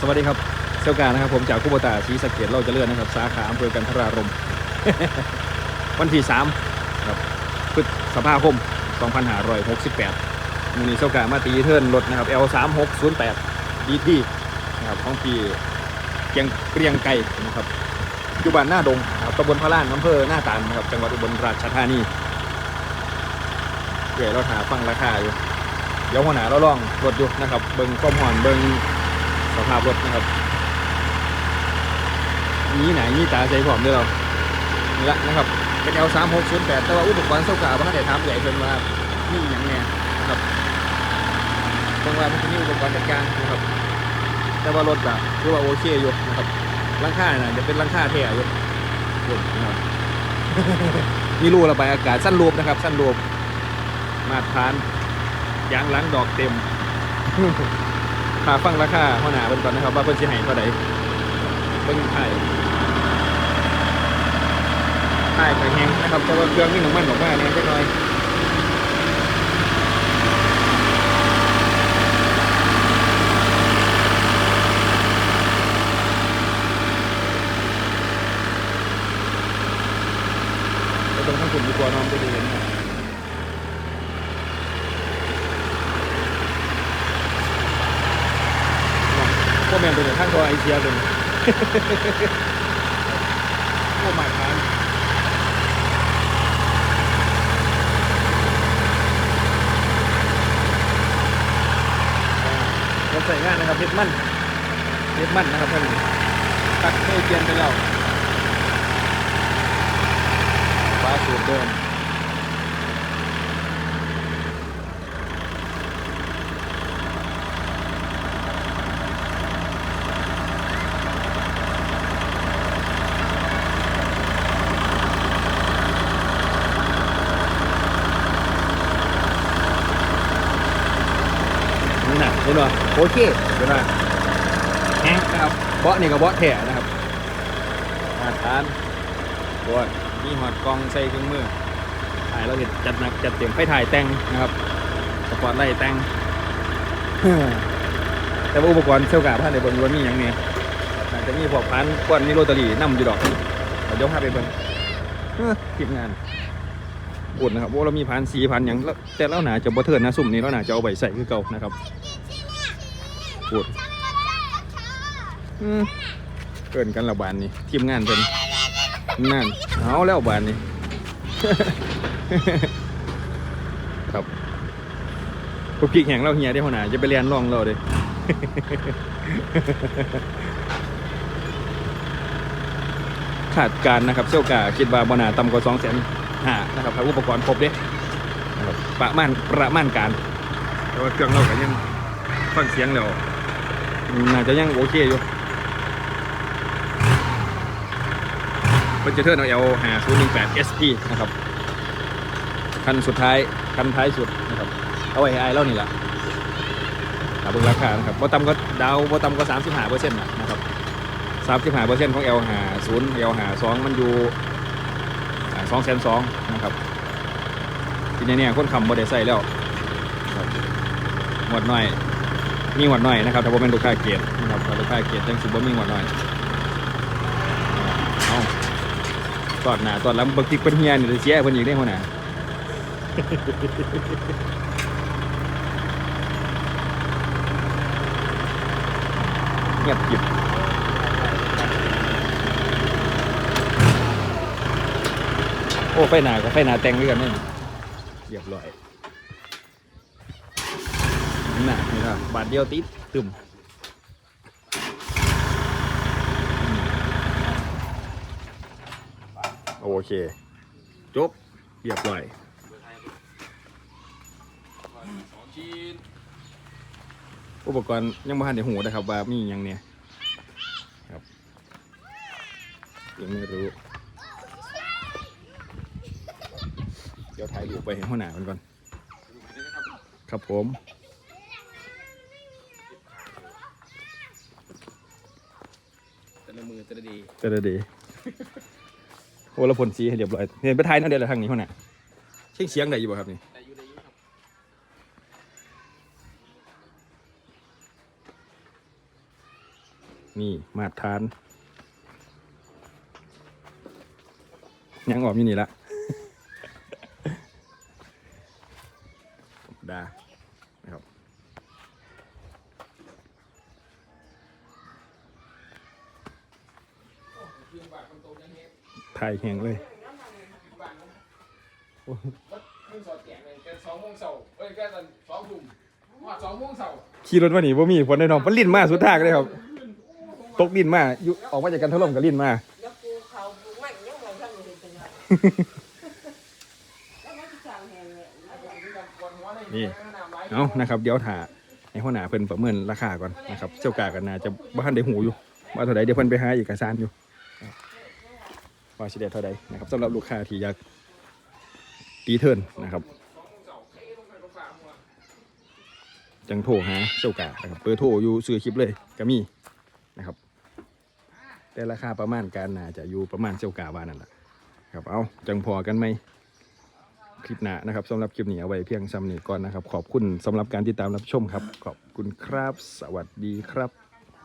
สวัสดีครับเซลการนะครับ ผมจากกุบตาศรีสะเกดเราจะเลื่อนนะครับ สาขาอำเภอกันทรารม วันที่3ครับพฤษภาคม2568มือนี้เซลการมาตีเทิร์นรถนะครับ L3608 DT นะครับของพี่เกียงเกรียงไก่นะครับอยู่บ้านหน้าดงนะครับตำบลพระล้านอำเภอหน้าตาลนะครับ จังหวัดอุบลราชธานีเดี๋ยวเราหาฟังราคาอยู่ เดี๋ยวหัวหน้าเราลองรถอยู่นะครับ เบิ้งความหอนเบิ้ง สภาพรถนะครับนี่ไหนนี่ตาใจผอมด้วยเรานี่ละนะครับเป็น L 3 6 0 8แต่ว่าอุปกรณ์เส้ากาบ้านไหนถามใหญ่เพิ่นว่านี่อย่างแน่นะครับตรงว่ามันจะมีอุปกรณ์จัดการนะครับ แต่ว่ารถแบบคือว่าโอเคอยู่นะครับร่างค่าน่ะจะเป็นร่างค่าเท่อยู่รถนะครับมีรูระบายอากาศสั้นรูปนะครับ สั้นรูปมาตรฐานยางหล้างดอกเต็ม หาฟังราคาหัวหน้าเพิ่นก่อนนะครับว่าเพิ่นสิให้เท่าใดเบิ่งถ่ายถ่ายไปแฮงนะครับแต่ว่าเครื่องนี่น้ำมันออกมาเนี่ยจักหน่อยไปตรงข้างคุณดีกว่าน้องไปดูเห็นนะ พว กแมนตัวนี่ยทั้งตัวไอเชียตัวนี้พวกมาทานเราใส่งานนะครับเพชรมั่นเพชรมั่นนะครับท่านตักไม่เกียนไปแล้วฟ้าสูตรเดิม เห็นป่ะโอเคเห็นป่ะแฮงนะครับเบาะนี่ก็เบาะแท้นะครับมาทานบวมีหอดกล้องใส่เครื่องมือถ่ายเราเห็นจัดหนักจัดเต็มไปถ่ายแต่งนะครับสปอร์ตไลท์แต่งแต่ว่าอุปกรณ์เซลกาพันในบนวันมีอย่างเนี้ยอาจจะมีพวกพันก้อนมีโรตารี่นั่อยู่ดอกเดี๋ยวยกให้ไปเบิ่งเอ้อทีมงานอุดนะครับว่าเรามีพันสีพันอย่างแล้วแต่เราหนาจะบ่เทิร์นนะสุ่มนี้เราหนาจะเอาไปใส่คือเก่านะครับ พูดอืมเกินกันละบานนี้ทีมงานเป็นนั่นเอาแล้วบานนี้ครับพวกพริกแห้งเราเฮียได้หัวหน้าจะไปเรียนลองเราเลยขาดการนะครับเซี่ยวกาคิดว่าบนาต่ำกว่าสองแสนห้านะครับถ้าอุปกรณ์ครบเด้ประมาณประมาณการแต่ว่าเครื่องเราก็ยังฟังเสียงแล้ว น่าจะยังโอเคอยู่เป็นเจเทิร์นเอา L หา018 SP นะครับ คันสุดท้าย คันท้ายสุดนะครับ เอาไว้ไอเล่านี่แหละหาเบิ่งราคานะครับบ่ต่ำก็ดาวบ่ต่ำก็35เปอร์เซ็นต์นะครับ35เปอร์เซ็นต์ของ L หา0 L หา2มันอยู่2แสน2นะครับทีนี้เนี่ยคนคำบ่ได้ใส่แล้วครับหมดหน่อย มีหวัดหน่อยนะครับแต่ว่าเป็นลูกค้าเกียรตนะครับลูกค้าเกียรติยังสิบ่มีหวัดหน่อยเอาตอดหนาตอดลำบางทีเป็นเฮียนี่จะเสียเพิ่นอีกได้หัวหน้าเงียบกิบโอ้ไฟหนากับไฟหนาแต่งด้วยกันนี่เรียบร้อย น่ะนี่นะบาทเดียวติดตึมโอเค จบเรียบร้อยอุปกรณ์ยังไม่ทันได้หูนะครับ ว่ามีอย่างเนี้ยครับ ยังไม่รู้ เดี๋ยวถ่ายรูปไปเห็นหัวหน้ามันก่อน ครับผม แต่ละ มือตระดีเจอดีโอ้แล้วผลสีให้เรียบร้อยเห็นไปไทยนั่นเดียวละทางนี้เขาเนี่ยเชียงเสียงได้อยู่บ่ครับนี่แต่อยู่ได้อยู่ครับนี่มาดทานยังออกอยู่นี่ละ ดานะครับถ่ายแหงเลย มึงสอดแกงเลยแกสองโมงเสาร์เอ้ยแกตอนสองทุ่มว่าส องโมงเสาร์ขี่รถมาหนีบ่มีผลแน่นอนมันลิ้นมาสุดทางเลยครับ ตกดินมาอยู่ออกมาจากกันถล่มกับลิ้นมาแล้วปูเขาปูมันยังบอกท่านเห็นเป็นไงแล้วมันจะสั่งแหงเลยนี่เอานะครับ เดี๋ยวถ่าให้หัวหน้าเพิ่นประเมินราคาก่อนนะครับเจ้ากากันนาจะบ้านได้หูอยู่ว่าเท่าใดเดี๋ยวเพิ่นไปหาเอกสารอยู่ ว่าสิได้เท่าใดนะครับสำหรับลูกค้าที่อยากตีเทิร์นนะครับ จังโทรหาเจ้ากานะครับเบอร์โทรอยู่ซื้อคลิปเลยก็มีนะครับ แต่ราคาประมาณการน่าจะอยู่ประมาณเจ้ากาว่านั่นแหละครับเอาจังพอกันไหมคลิปหน้านะครับสำหรับคลิปนี้เอาไว้เพียงซ้ำนี้ก่อนนะครับ ขอบคุณสำหรับการติดตามรับชมครับ ขอบคุณครับ สวัสดีครับ